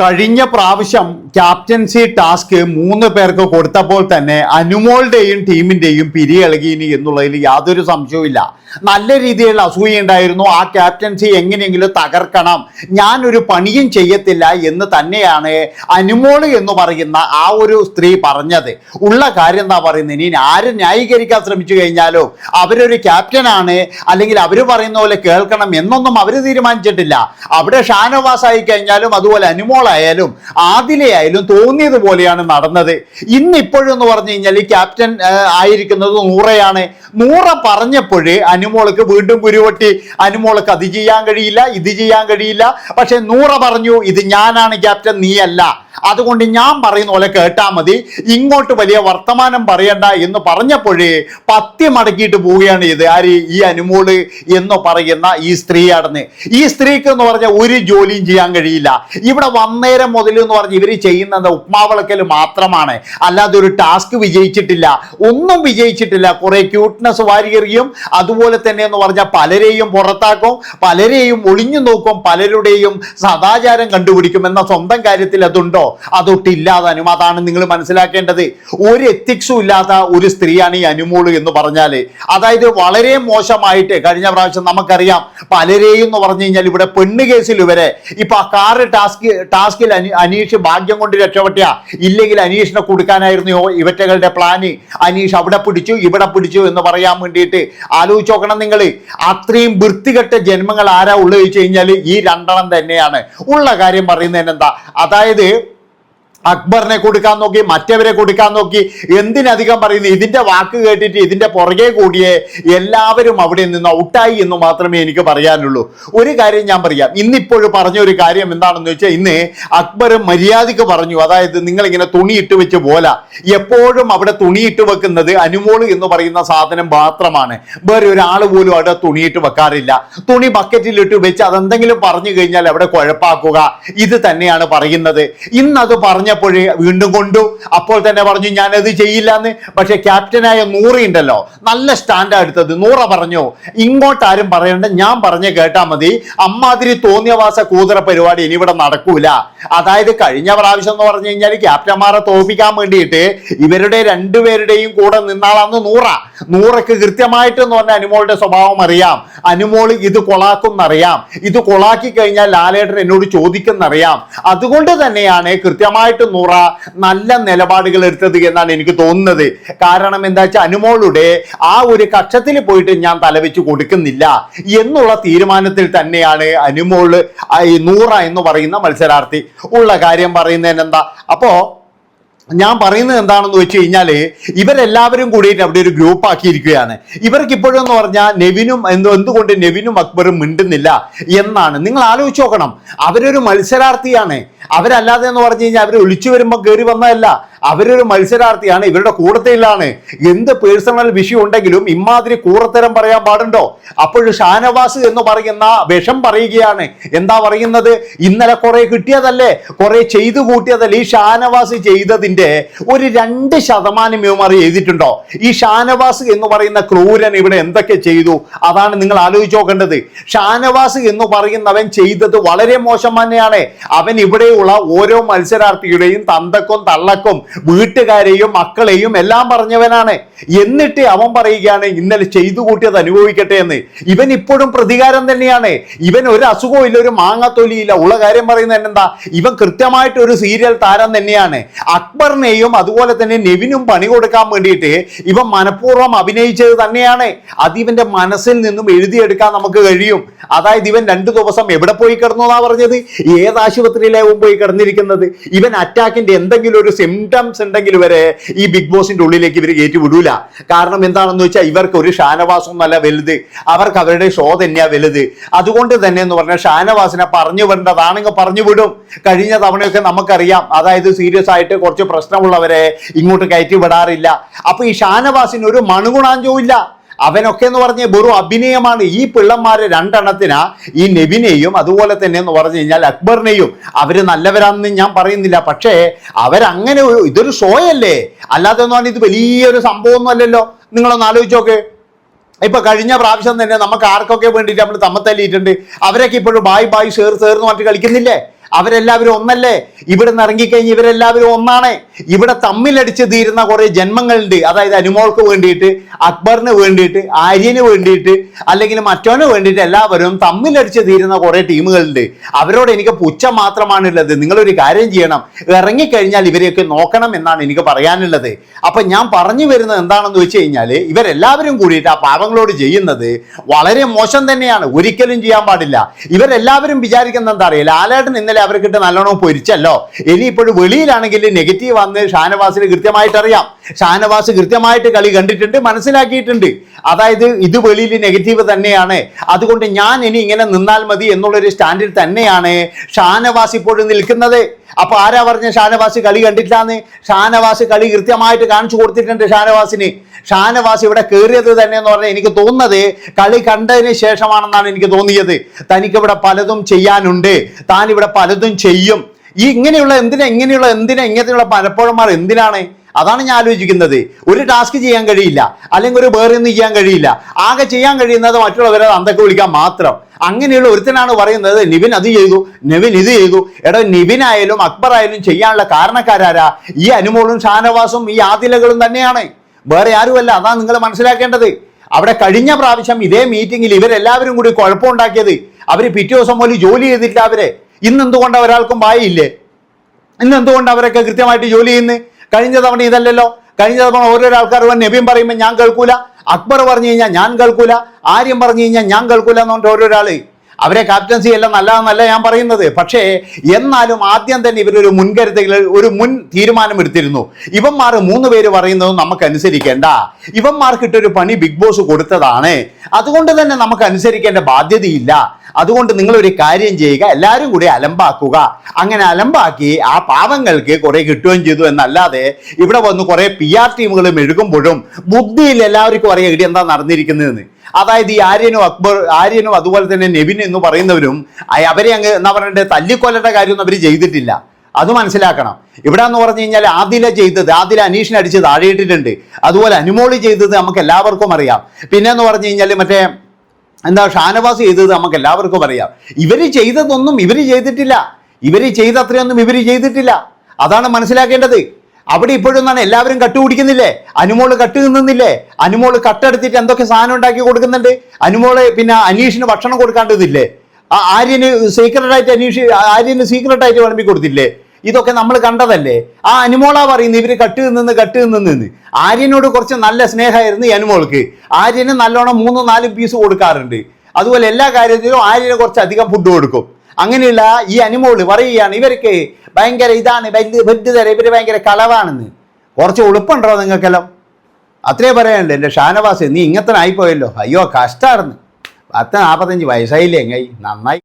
കഴിഞ്ഞ പ്രാവശ്യം captaincy task മൂന്ന് പേർക്ക് കൊടുത്തപ്പോൾ തന്നെ അനുമോളുടെയും ടീമിന്റെയും പിരിയിളകിനി എന്നുള്ളതിൽ യാതൊരു സംശയവുമില്ല. നല്ല രീതിയിലുള്ള അസൂയ ഉണ്ടായിരുന്നു. ആ ക്യാപ്റ്റൻസി എങ്ങനെയെങ്കിലും തകർക്കണം. ഞാനൊരു പണിയും ചെയ്യത്തില്ല എന്ന് തന്നെയാണ് അനുമോൾ എന്ന് പറയുന്ന ആ ഒരു സ്ത്രീ പറഞ്ഞത്. ഉള്ള കാര്യം എന്താ പറയുന്നത് ഇനി ആരും ന്യായീകരിക്കാൻ ശ്രമിച്ചു കഴിഞ്ഞാലോ? അവരൊരു ക്യാപ്റ്റനാണ്. അല്ലെങ്കിൽ അവർ പറയുന്ന പോലെ കേൾക്കണം എന്നൊന്നും അവർ തീരുമാനിച്ചിട്ടില്ല. അവിടെ ഷാനവാസ് ആയി കഴിഞ്ഞാലും അതുപോലെ അനുമോളായാലും തോന്നിയത് തോന്നിയതുപോലെയാണ് നടന്നത്. ഇന്നിപ്പോഴും എന്ന് പറഞ്ഞു കഴിഞ്ഞാൽ ഈ ക്യാപ്റ്റൻ ആയിരിക്കുന്നത് നൂറയാണ്. നൂറ പറഞ്ഞപ്പോഴേ അനുമോൾക്ക് വീണ്ടും കുരുവട്ടി അനുമോൾക്ക് അത് ചെയ്യാൻ കഴിയില്ല ഇത് ചെയ്യാൻ കഴിയില്ല. പക്ഷെ നൂറ പറഞ്ഞു ഇത് ഞാനാണ് ക്യാപ്റ്റൻ നീയല്ല. അതുകൊണ്ട് ഞാൻ പറയുന്ന പോലെ കേട്ടാ മതി. ഇങ്ങോട്ട് വലിയ വർത്തമാനം പറയണ്ട എന്ന് പറഞ്ഞപ്പോഴേ പത്തി മടക്കിയിട്ട് പോവുകയാണ് ഇത്. ആര്? ഈ അനുമോൾ എന്ന് പറയുന്ന ഈ സ്ത്രീ സ്ത്രീയാണെന്ന്. ഈ സ്ത്രീക്ക് എന്ന് പറഞ്ഞാൽ ഒരു ജോലിയും ചെയ്യാൻ കഴിയില്ല. ഇവിടെ വന്നേരം മുതൽ എന്ന് പറഞ്ഞ് ഇവർ ചെയ്യുന്നത് ഉപ്മാവിളക്കൽ മാത്രമാണ്. അല്ലാതെ ഒരു ടാസ്ക് വിജയിച്ചിട്ടില്ല. ഒന്നും വിജയിച്ചിട്ടില്ല. കുറെ ക്യൂട്ട്നെസ് വാരിയെറിയും. അതുപോലെ തന്നെ എന്ന് പറഞ്ഞാൽ പലരെയും പുറത്താക്കും. പലരെയും ഒളിഞ്ഞു നോക്കും. പലരുടെയും സദാചാരം കണ്ടുപിടിക്കും എന്ന സ്വന്തം കാര്യത്തിൽ അതുണ്ടോ? അതൊട്ടില്ലാതാനും അതാണ് നിങ്ങൾ മനസ്സിലാക്കേണ്ടത്. ഒരു എത്തിക്സും ഇല്ലാത്ത ഒരു സ്ത്രീയാണ് ഈ അനുമോൾ എന്ന് പറഞ്ഞാൽ അതായത് വളരെ മോശമായിട്ട് കഴിഞ്ഞ പ്രാവശ്യം നമുക്കറിയാം പലരെയും എന്ന് പറഞ്ഞു കഴിഞ്ഞാൽ ഇവിടെ പെണ്ണ് കേസിൽ ഇവരെ ഇപ്പൊ ആ കാറ് ടാസ്ക് ടാസ്കിൽ അനി അനീഷ് ഭാഗ്യം കൊണ്ട് രക്ഷപ്പെട്ട ഇല്ലെങ്കിൽ അനീഷിനെ കൊടുക്കാനായിരുന്നു ഇവറ്റകളുടെ പ്ലാന് അനീഷ് അവിടെ പിടിച്ചു ഇവിടെ പിടിച്ചു എന്ന് പറയാൻ വേണ്ടിയിട്ട് ആലോചിച്ച് നോക്കണം നിങ്ങൾ അത്രയും വൃത്തികെട്ട ജന്മങ്ങൾ ആരാ ഉള്ളത് ചോദിച്ചു കഴിഞ്ഞാൽ ഈ രണ്ടെണ്ണം തന്നെയാണ്. ഉള്ള കാര്യം പറയുന്നതിന് എന്താ അതായത് അക്ബറിനെ കൊടുക്കാൻ നോക്കി മറ്റവരെ കൊടുക്കാൻ നോക്കി എന്തിനധികം പറയുന്നു? ഇതിന്റെ വാക്ക് കേട്ടിട്ട് ഇതിന്റെ പുറകെ കൂടിയേ എല്ലാവരും അവിടെ നിന്ന് ഔട്ടായി എന്ന് മാത്രമേ എനിക്ക് പറയാനുള്ളൂ. ഒരു കാര്യം ഞാൻ പറയാം. ഇന്നിപ്പോഴും പറഞ്ഞ ഒരു കാര്യം എന്താണെന്ന് വെച്ചാൽ ഇന്ന് അക്ബർ മര്യാദയ്ക്ക് പറഞ്ഞു അതായത് നിങ്ങൾ ഇങ്ങനെ തുണി ഇട്ട് വെച്ച് പോല എപ്പോഴും അവിടെ തുണിയിട്ട് വെക്കുന്നത് അനുമോൾ എന്ന് പറയുന്ന സാധനം മാത്രമാണ്. വേറെ ഒരാൾ പോലും അവിടെ തുണിയിട്ട് വെക്കാറില്ല. തുണി ബക്കറ്റിലിട്ട് വെച്ച് അതെന്തെങ്കിലും പറഞ്ഞു കഴിഞ്ഞാൽ അവിടെ കുഴപ്പാക്കുക. ഇത് തന്നെയാണ് പറയുന്നത്. ഇന്നത് പറഞ്ഞപ്പോഴേ വീണ്ടും കൊണ്ടു. അപ്പോൾ തന്നെ പറഞ്ഞു ഞാനത് ചെയ്യില്ല എന്ന് പക്ഷെ ക്യാപ്റ്റനായ നൂറി ഉണ്ടല്ലോ നല്ല സ്റ്റാൻഡാ എടുത്തത്. നൂറ പറഞ്ഞു ഇങ്ങോട്ട് ആരും പറയണ്ട ഞാൻ പറഞ്ഞ് കേട്ടാ മതി. അമ്മാതിരി തോന്നിയവാസ കൂതറ പരിപാടി ഇനി ഇവിടെ നടക്കൂല. അതായത് കഴിഞ്ഞ പ്രാവശ്യം എന്ന് പറഞ്ഞു കഴിഞ്ഞാൽ ക്യാപ്റ്റന്മാരെ തോപ്പിക്കാൻ വേണ്ടിയിട്ട് ഇവരുടെ രണ്ടുപേരുടെയും കൂടെ നിന്നാളാന്ന് നൂറ. നൂറയ്ക്ക് കൃത്യമായിട്ട് എന്ന് പറഞ്ഞ അനുമോളുടെ സ്വഭാവം അറിയാം. അനുമോൾ ഇത് കൊളാക്കും എന്നറിയാം ഇത് കൊളാക്കി കഴിഞ്ഞാൽ ലാലേട്ടൻ എന്നോട് ചോദിക്കുന്നറിയാം അതുകൊണ്ട് തന്നെയാണ് കൃത്യമായിട്ട് നൂറ നല്ല നിലപാടുകൾ എടുത്തത് എന്നാണ് എനിക്ക് തോന്നുന്നത്. കാരണം എന്താ വെച്ചാൽ അനുമോളുടെ ആ ഒരു കക്ഷത്തിൽ പോയിട്ട് ഞാൻ തലവെച്ച് കൊടുക്കുന്നില്ല എന്നുള്ള തീരുമാനത്തിൽ തന്നെയാണ് അനുമോൾ നൂറ എന്ന് പറയുന്ന മത്സരാർത്ഥി ഉള്ള കാര്യം പറയുന്നതിന് എന്താ? അപ്പോ ഞാൻ പറയുന്നത് എന്താണെന്ന് വെച്ച് കഴിഞ്ഞാൽ ഇവരെല്ലാവരും കൂടിയിട്ട് അവിടെ ഒരു ഗ്രൂപ്പ് ആക്കിയിരിക്കുകയാണ്. ഇവർക്ക് ഇപ്പോഴും എന്ന് പറഞ്ഞാൽ നെവിനും എന്തോ എന്തുകൊണ്ട് നെവിനും അക്ബറും മിണ്ടുന്നില്ല എന്നാണ്. നിങ്ങൾ ആലോചിച്ച് നോക്കണം. അവരൊരു മത്സരാർത്ഥിയാണ്. അവരല്ലാതെ എന്ന് പറഞ്ഞു കഴിഞ്ഞാൽ അവർ ഒളിച്ചു വരുമ്പോൾ കയറി വന്നതല്ല. അവരൊരു മത്സരാർത്ഥിയാണ് ഇവരുടെ കൂടത്തിലാണ്. എന്ത് പേഴ്സണൽ വിഷയം ഉണ്ടെങ്കിലും ഇമാതിരി കൂറത്തരം പറയാൻ പാടുണ്ടോ? അപ്പോൾ ഷാനവാസ് എന്ന് പറയുന്ന വിഷം പറയുകയാണ്. എന്താ പറയുന്നത്? ഇന്നലെ കുറെ കിട്ടിയതല്ലേ? കുറെ ചെയ്തു കൂട്ടിയതല്ലേ ഈ ഷാനവാസ് ചെയ്തതിന്റെ ഒരു രണ്ട് ശതമാനം ഇവമാർ ചെയ്തിട്ടുണ്ടോ ഈ ഷാനവാസ് എന്ന് പറയുന്ന ക്രൂരൻ ഇവിടെ എന്തൊക്കെ ചെയ്തു? അതാണ് നിങ്ങൾ ആലോചിച്ച് നോക്കേണ്ടത്. ഷാനവാസ് എന്ന് പറയുന്നവൻ ചെയ്തത് വളരെ മോശം തന്നെയാണ്. അവൻ ഇവിടെയുള്ള ഓരോ മത്സരാർത്ഥിയുടെയും തന്തക്കും തള്ളക്കും വീട്ടുകാരെയും മക്കളെയും എല്ലാം പറഞ്ഞവനാണ്. എന്നിട്ട് അവൻ പറയുകയാണ് ഇന്നലെ ചെയ്തു കൂട്ടിയത് അനുഭവിക്കട്ടെ എന്ന്. ഇവൻ ഇപ്പോഴും പ്രതികാരം തന്നെയാണ്. ഇവൻ ഒരു അസുഖവും ഇല്ല ഒരു മാങ്ങാത്തൊലിയില്ല ഉള്ള കാര്യം പറയുന്നത് എന്താ? ഇവൻ കൃത്യമായിട്ട് ഒരു സീരിയൽ താരം തന്നെയാണ്. അക്ബറിനെയും അതുപോലെ തന്നെ നെവിനും പണി കൊടുക്കാൻ വേണ്ടിയിട്ട് ഇവൻ മനഃപൂർവം അഭിനയിച്ചത് തന്നെയാണ്. അത് ഇവന്റെ മനസ്സിൽ നിന്നും എഴുതിയെടുക്കാൻ നമുക്ക് കഴിയും. അതായത് ഇവൻ രണ്ടു ദിവസം എവിടെ പോയി കിടന്നു എന്നാ പറഞ്ഞത്? ഏത് ആശുപത്രിയിലാവും പോയി കിടന്നിരിക്കുന്നത്. ഇവൻ അറ്റാക്കിന്റെ എന്തെങ്കിലും ഒരു സിംറ്റംസ് ഉണ്ടെങ്കിൽ വരെ ഈ ബിഗ് ബോസിന്റെ ഉള്ളിലേക്ക് ഇവർ കയറ്റി വിടൂല. കാരണം എന്താണെന്ന് വെച്ചാൽ ഇവർക്ക് ഒരു ഷാനവാസമല്ല വലുത്. അവർക്ക് അവരുടെ ഷോ തന്നെയാ വലുത്. അതുകൊണ്ട് തന്നെ എന്ന് പറഞ്ഞാൽ ഷാനവാസിനെ പറഞ്ഞു വിടേണ്ടതാണെങ്കിൽ പറഞ്ഞു വിടും. കഴിഞ്ഞ തവണയൊക്കെ നമുക്കറിയാം അതായത് സീരിയസ് ആയിട്ട് കുറച്ച് പ്രശ്നമുള്ളവരെ ഇങ്ങോട്ട് കയറ്റി വിടാറില്ല. അപ്പൊ ഈ ഷാനവാസിന് ഒരു മണുഗുണാഞ്ചവും ഇല്ല. അവനൊക്കെ എന്ന് പറഞ്ഞ വെറും അഭിനയമാണ്. ഈ പിള്ളന്മാരെ രണ്ടെണ്ണത്തിന് ഈ നെബിനെയും അതുപോലെ തന്നെ എന്ന് പറഞ്ഞു കഴിഞ്ഞാൽ അക്ബറിനെയും അവർ നല്ലവരാണെന്ന് ഞാൻ പറയുന്നില്ല. പക്ഷേ അവരങ്ങനെ ഇതൊരു ഷോയല്ലേ? അല്ലാതെ എന്ന് പറഞ്ഞാൽ ഇത് വലിയൊരു സംഭവമൊന്നും അല്ലല്ലോ. നിങ്ങളൊന്ന് ആലോചിച്ചോക്കെ ഇപ്പൊ കഴിഞ്ഞ പ്രാവശ്യം തന്നെ നമുക്ക് ആർക്കൊക്കെ വേണ്ടിയിട്ട് നമ്മൾ തമ്മത്തല്ലിയിട്ടുണ്ട്. അവരൊക്കെ ഇപ്പോഴും ബായ് ബായ് സേർ സേർന്ന് പറഞ്ഞിട്ട് കളിക്കുന്നില്ലേ? അവരെല്ലാവരും ഒന്നല്ലേ? ഇവിടെ നിന്ന് ഇറങ്ങിക്കഴിഞ്ഞ് ഇവരെല്ലാവരും ഒന്നാണ്. ഇവിടെ തമ്മിലടിച്ച് തീരുന്ന കുറെ ജന്മങ്ങളുണ്ട്. അതായത് അനുമോൾക്ക് വേണ്ടിയിട്ട് അക്ബറിന് വേണ്ടിയിട്ട് ആര്യന് വേണ്ടിയിട്ട് അല്ലെങ്കിൽ മറ്റോന് വേണ്ടിയിട്ട് എല്ലാവരും തമ്മിലടിച്ച് തീരുന്ന കുറെ ടീമുകളുണ്ട്. അവരോട് എനിക്ക് പുച്ഛം മാത്രമാണുള്ളത്. നിങ്ങളൊരു കാര്യം ചെയ്യണം. ഇറങ്ങിക്കഴിഞ്ഞാൽ ഇവരെയൊക്കെ നോക്കണം എന്നാണ് എനിക്ക് പറയാനുള്ളത്. അപ്പൊ ഞാൻ പറഞ്ഞു വരുന്നത് എന്താണെന്ന് വെച്ച് കഴിഞ്ഞാൽ ഇവരെല്ലാവരും കൂടിയിട്ട് ആ പാവങ്ങളോട് ചെയ്യുന്നത് വളരെ മോശം തന്നെയാണ്. ഒരിക്കലും ചെയ്യാൻ പാടില്ല. ഇവരെല്ലാവരും വിചാരിക്കുന്നത് എന്താ അറിയില്ല? ലാലേട്ടൻ ഇന്നലെ അവർക്കിട്ട് നല്ലോണം പൊരിച്ചല്ലോ. ഇനി ഇപ്പോഴും വെളിയിലാണെങ്കിൽ നെഗറ്റീവ് വന്ന് ഷാനവാസിന് കൃത്യമായിട്ട് അറിയാം ഷാനവാസ് കൃത്യമായിട്ട് കളി കണ്ടിട്ടുണ്ട് മനസ്സിലാക്കിയിട്ടുണ്ട്. അതായത് ഇത് വെളിയിൽ നെഗറ്റീവ് തന്നെയാണ്. അതുകൊണ്ട് ഞാൻ ഇനി ഇങ്ങനെ നിന്നാൽ മതി എന്നുള്ളൊരു സ്റ്റാൻഡിൽ തന്നെയാണ് ഷാനവാസ് ഇപ്പോഴും നിൽക്കുന്നത്. അപ്പൊ ആരാ പറഞ്ഞ ഷാനവാസ് കളി കണ്ടിട്ടില്ലാന്ന്? ഷാനവാസ് കളി കൃത്യമായിട്ട് കാണിച്ചു കൊടുത്തിട്ടുണ്ട് ഷാനവാസിന്. ഷാനവാസ് ഇവിടെ കയറിയത് തന്നെ എന്ന് പറഞ്ഞാൽ എനിക്ക് തോന്നുന്നത് കളി കണ്ടതിന് ശേഷമാണെന്നാണ് എനിക്ക് തോന്നിയത്. തനിക്ക് ഇവിടെ പലതും ചെയ്യാനുണ്ട്. താൻ ഇവിടെ പലതും ചെയ്യും. ഈ ഇങ്ങനെയുള്ള എന്തിനാ ഇങ്ങനെയുള്ള എന്തിനാ ഇങ്ങനെയുള്ള പലപ്പോഴന്മാർ എന്തിനാണ്? അതാണ് ഞാൻ ആലോചിക്കുന്നത്. ഒരു ടാസ്ക് ചെയ്യാൻ കഴിയില്ല. അല്ലെങ്കിൽ ഒരു വേറെ ഒന്നും ചെയ്യാൻ കഴിയില്ല. ആകെ ചെയ്യാൻ കഴിയുന്നത് മറ്റുള്ളവരെ അന്തൊക്കെ വിളിക്കാൻ മാത്രം. അങ്ങനെയുള്ള ഒരുത്തനാണ് പറയുന്നത് നിവിൻ അത് ചെയ്തു നിവിൻ ഇത് ചെയ്തു. എടാ നിവിൻ ആയാലും അക്ബർ ആയാലും ചെയ്യാനുള്ള കാരണക്കാരാരാ? ഈ അനുമോളും ഷാനവാസും ഈ ആദിലകളും തന്നെയാണ്. വേറെ ആരുമല്ല. അതാണ് നിങ്ങൾ മനസ്സിലാക്കേണ്ടത്. അവിടെ കഴിഞ്ഞ പ്രാവശ്യം ഇതേ മീറ്റിംഗിൽ ഇവരെല്ലാവരും കൂടി കുഴപ്പമുണ്ടാക്കിയത്. അവർ പിറ്റേ ദിവസം പോലും ജോലി ചെയ്തിട്ടില്ല അവരെ. ഇന്ന് എന്തുകൊണ്ട് ഒരാൾക്കും വായില്ലേ? ഇന്ന് എന്തുകൊണ്ട് അവരൊക്കെ കൃത്യമായിട്ട് ജോലി ചെയ്യുന്നു? കഴിഞ്ഞ തവണ ഇതല്ലല്ലോ. കഴിഞ്ഞ തവണ ഓരോരോ ആൾക്കാർ വന്ന് നബീം പറയുമ്പോൾ ഞാൻ കേൾക്കൂല. അക്ബർ പറഞ്ഞു കഴിഞ്ഞാൽ ഞാൻ കേൾക്കൂല. ആര്യം പറഞ്ഞു കഴിഞ്ഞാൽ ഞാൻ കേൾക്കൂല എന്ന് പറഞ്ഞിട്ട് ഓരോരാൾ അവരെ ക്യാപ്റ്റൻസി എല്ലാം നല്ലതെന്നല്ല ഞാൻ പറയുന്നത്. പക്ഷേ എന്നാലും ആദ്യം തന്നെ ഇവരൊരു മുൻകരുതൽ ഒരു മുൻ തീരുമാനം എടുത്തിരുന്നു ഇവന്മാർ മൂന്ന് പേര് പറയുന്നതും നമുക്ക് അനുസരിക്കേണ്ട ഇവന്മാർക്കിട്ടൊരു പണി ബിഗ് ബോസ് കൊടുത്തതാണ്. അതുകൊണ്ട് തന്നെ നമുക്ക് അനുസരിക്കേണ്ട ബാധ്യതയില്ല. അതുകൊണ്ട് നിങ്ങൾ ഒരു കാര്യം ചെയ്യുക എല്ലാവരും കൂടി അലമ്പാക്കുക. അങ്ങനെ അലമ്പാക്കി ആ പാവങ്ങൾക്ക് കുറെ കിട്ടുകയും ചെയ്തു. എന്നല്ലാതെ ഇവിടെ വന്ന് കുറെ പി ആർ ടീമുകൾ മെഴുകുമ്പോഴും ബുദ്ധിയിൽ എല്ലാവർക്കും അറിയാം ഇടി എന്താ നടന്നിരിക്കുന്നതെന്ന്. അതായത് ഈ ആര്യനും അക്ബർ ആര്യനും അതുപോലെ തന്നെ നെവിൻ എന്ന് പറയുന്നവരും അവരെ അങ്ങ് എന്താ പറയണ്ടേ തല്ലിക്കൊല്ലേണ്ട കാര്യമൊന്നും അവർ ചെയ്തിട്ടില്ല. അത് മനസ്സിലാക്കണം. ഇവിടെ എന്ന് പറഞ്ഞു കഴിഞ്ഞാൽ ആദില ചെയ്തത് ആദില അനീഷിനെ അടിച്ച് താഴെയിട്ടിട്ടുണ്ട്. അതുപോലെ അനുമോളി ചെയ്തത് നമുക്ക് എല്ലാവർക്കും അറിയാം. പിന്നെ എന്ന് പറഞ്ഞു കഴിഞ്ഞാൽ മറ്റേ എന്താ ഷാനവാസ് ചെയ്തത് നമുക്ക് എല്ലാവർക്കും അറിയാം. ഇവർ ചെയ്തതൊന്നും ഇവർ ചെയ്തിട്ടില്ല. ഇവർ ചെയ്തത്രയൊന്നും ഇവർ ചെയ്തിട്ടില്ല. അതാണ് മനസ്സിലാക്കേണ്ടത്. അവിടെ ഇപ്പോഴും എന്നാണ് എല്ലാവരും കട്ടുപിടിക്കുന്നില്ലേ അനുമോൾ കട്ട് നിന്നില്ലേ? അനുമോൾ കട്ടെടുത്തിട്ട് എന്തൊക്കെ സാധനം ഉണ്ടാക്കി കൊടുക്കുന്നുണ്ട്? അനുമോൾ പിന്നെ അനീഷിന് ഭക്ഷണം കൊടുക്കാണ്ടതില്ലേ? ആ ആര്യന് സീക്രട്ട് ആയിട്ട് അനീഷ് ആര്യന് സീക്രട്ട് ആയിട്ട് വിളമ്പി കൊടുത്തില്ലേ? ഇതൊക്കെ നമ്മൾ കണ്ടതല്ലേ? ആ അനുമോളാ പറയുന്നത് ഇവർ കട്ട് നിന്ന് കട്ട് നിന്ന് ആര്യനോട് കുറച്ച് നല്ല സ്നേഹമായിരുന്നു ഈ അനുമോൾക്ക്. ആര്യന് നല്ലോണം മൂന്നും നാലും പീസ് കൊടുക്കാറുണ്ട്. അതുപോലെ എല്ലാ കാര്യത്തിലും ആര്യന് കുറച്ച് അധികം ഫുഡ് കൊടുക്കും. അങ്ങനെയുള്ള ഈ അനുമോൾ പറയുകയാണ് ഇവർക്ക് ഭയങ്കര ഇതാണ് വലിയ ഇവർ ഭയങ്കര കളവാണെന്ന്. കുറച്ച് ഉളുപ്പുണ്ടോ നിങ്ങൾക്കെല്ലാം? അത്രേ പറയാനുണ്ട് എന്റെ ഷാനവാസ് നീ ഇങ്ങനെ ആയിപ്പോയല്ലോ. അയ്യോ കഷ്ടമായിരുന്നു പത്ത് നാൽപ്പത്തഞ്ച് വയസ്സായില്ലേ എങ്ങായി? നന്നായി.